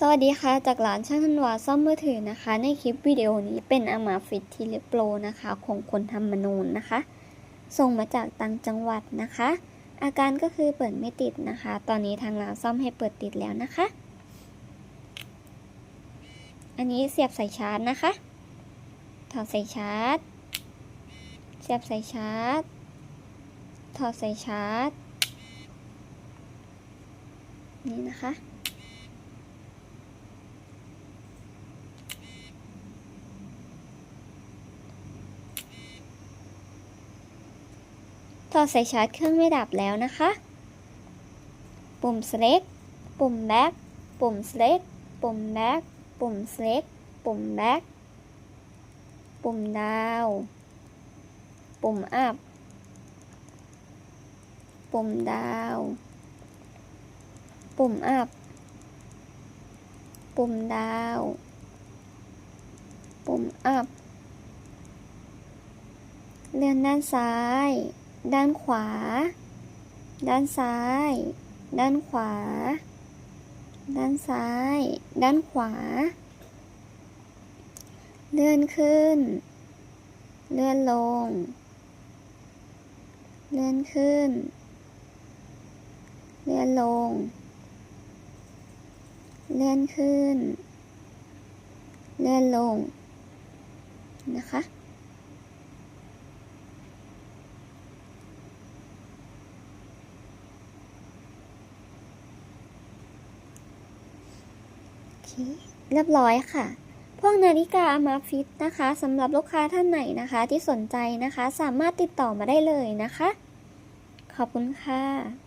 สวัสดีค่ะ จากร้านช่างธันวาซ่อมมือถือนะคะ ในคลิปวิดีโอนี้เป็นอามาฟิตทีเลโปรนะคะ ของคนทำมนูนนะคะ ส่งมาจากต่างจังหวัดนะคะ อาการก็คือเปิดไม่ติดนะคะ ตอนนี้ทางร้านซ่อมให้เปิดติดแล้วนะคะ อันนี้เสียบสายชาร์จนะคะถอดสายชาร์จ เสียบสายชาร์จ ถอดสายชาร์จ นี่นะคะ ถอดสายชาร์จเครื่องไม่ดับแล้วนะคะ ปุ่ม select ปุ่ม back ปุ่ม select ปุ่ม back ปุ่ม select ปุ่ม back ปุ่ม down ปุ่ม up ปุ่ม down ปุ่ม up ปุ่ม down ปุ่ม up เลื่อนด้านซ้าย ด้านขวา ด้านซ้าย ด้านขวา ด้านซ้าย ด้านขวา เลื่อนขึ้น เลื่อนลง เลื่อนขึ้น เลื่อนลง เลื่อนขึ้น เลื่อนลงนะคะ เค เรียบร้อยค่ะ พวกนาฬิกาอามาฟิตนะคะสำหรับลูกค้าท่านไหนนะคะที่สนใจนะคะ สามารถติดต่อมาได้เลยนะคะ ขอบคุณค่ะ